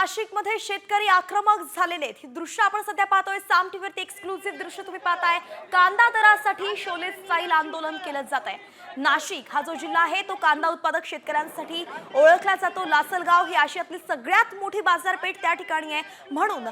नाशिकमध्ये शेतकरी आक्रमक झालेले आहेत. ही दृश्य आपण सध्या पाहतोय. साम टीव्हीवरती एक्सक्लुझिव्ह दृश्य तुम्ही पाहताय. कांदा दरासाठी शोले स्टाईल आंदोलन केलं जात आहे नाशिक हा जो जिल्हा आहे तो कांदा उत्पादक शेतकऱ्यांसाठी ओळखला जातो. लासलगाव ही आशियातली सगळ्यात मोठी बाजारपेठ त्या ठिकाणी आहे. म्हणून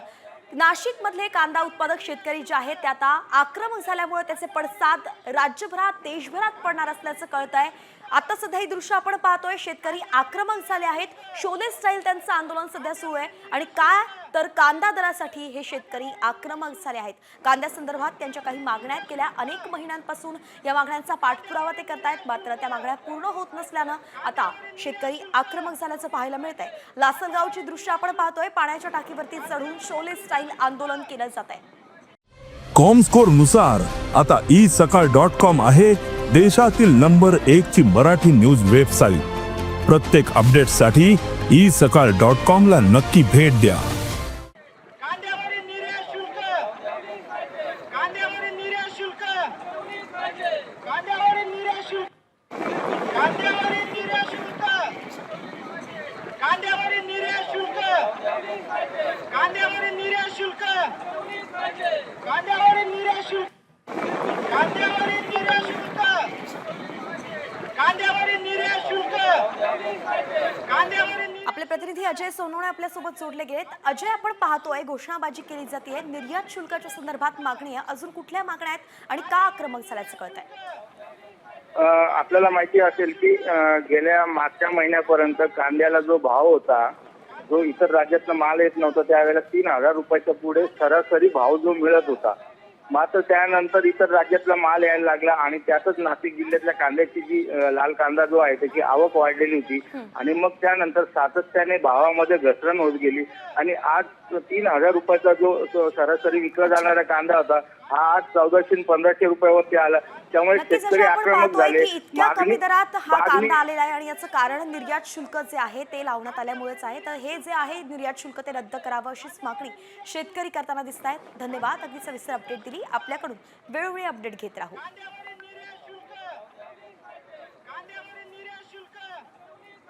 नाशिकमधले कांदा उत्पादक शेतकरी जे आहेत ते आता आक्रमक झाल्यामुळे त्याचे पडसाद राज्यभरात देशभरात पडणार असल्याचं कळत आहे. आता सध्या ही दृश्य आपण पाहतोय शेतकरी आक्रमक झाले आहेत. शोले स्टाईल त्यांचं आंदोलन सध्या सुरू आहे. आणि काय तर कांदा दरासाठी हे शेतकरी आक्रमक झाले आहेत. कांद्यासंदर्भात त्यांच्या काही मागण्या आहेत. गेल्या अनेक महिन्यांपासून या मागण्यांचा पाठपुरावा ते करतायत. मात्र त्या मागण्या पूर्ण होत नसल्यानं आता शेतकरी आक्रमक झाल्याचं पाहायला मिळत आहे लासलगावची दृश्य आपण पाहतोय. पाण्याच्या टाकीवरती चढून शोले स्टाईल आंदोलन केलं जात आहे कॉमस्कोरनुसार आता ई सकाळ डॉट कॉम आहे देशातील नंबर एक ची मराठी न्यूज वेबसाईट. प्रत्येक अपडेटसाठी ई सकाळ डॉट कॉम ला नक्की भेट द्या. कांद्यावरील निर्यात शुल्क. कांद्यावरील निर्यात शुल्क. कांद्यावरील निर्यात शुल्क. कांद्यावरील निर्यात शुल्क. कांद्यावरील निर्यात शुल्क. कांद्यावरील निर्यात शुल्क कांद्यावरील निर्यात शुल्क कांद्यावरील निर्यात शुल्क कांद्यावरील निर्यात आपले प्रतिनिधी अजय सोनवणे आपल्यासोबत जोडले गेलेत. अजय आपण पाहतोय घोषणाबाजी केली जाते. निर्यात शुल्काच्या संदर्भात मागणी आहे. अजून कुठल्या मागण्या आहेत आणि का आक्रमक झाल्याचं कळत आहे आपल्याला माहिती असेल की गेल्या मागच्या महिन्यापर्यंत कांद्याला जो भाव होता जो इतर राज्यातनं माल येत नव्हता त्यावेळेला तीन हजार रुपयाच्या पुढे सरासरी भाव जो मिळत होता मात्र त्यानंतर इतर राज्यातला माल यायला लागला आणि त्यातच नाशिक जिल्ह्यातल्या कांद्याची जी लाल कांदा जो आहे त्याची आवक वाढलेली होती. आणि मग त्यानंतर सातत्याने भावामध्ये घसरण होत गेली. आणि आज तीन हजार रुपयाचा जो सरासरी विकला जाणारा कांदा होता हा आज चौदाशे पंधराशे रुपयावरती आला. त्यामुळे नक्कीच शेतकरी आपण आक्रमक पाहतोय झाले. की इतक्या कमी मागणी- दरात हा मागणी- कांदा आलेला आहे आणि याचं कारण निर्यात शुल्क जे आहे ते लावण्यात आल्यामुळेच आहे. तर हे जे आहे निर्यात शुल्क ते रद्द करावं अशीच मागणी शेतकरी करताना दिसत आहेत धन्यवाद. अगदी सविस्तर अपडेट दिली. आपल्याकडून वेळोवेळी अपडेट घेत राहू.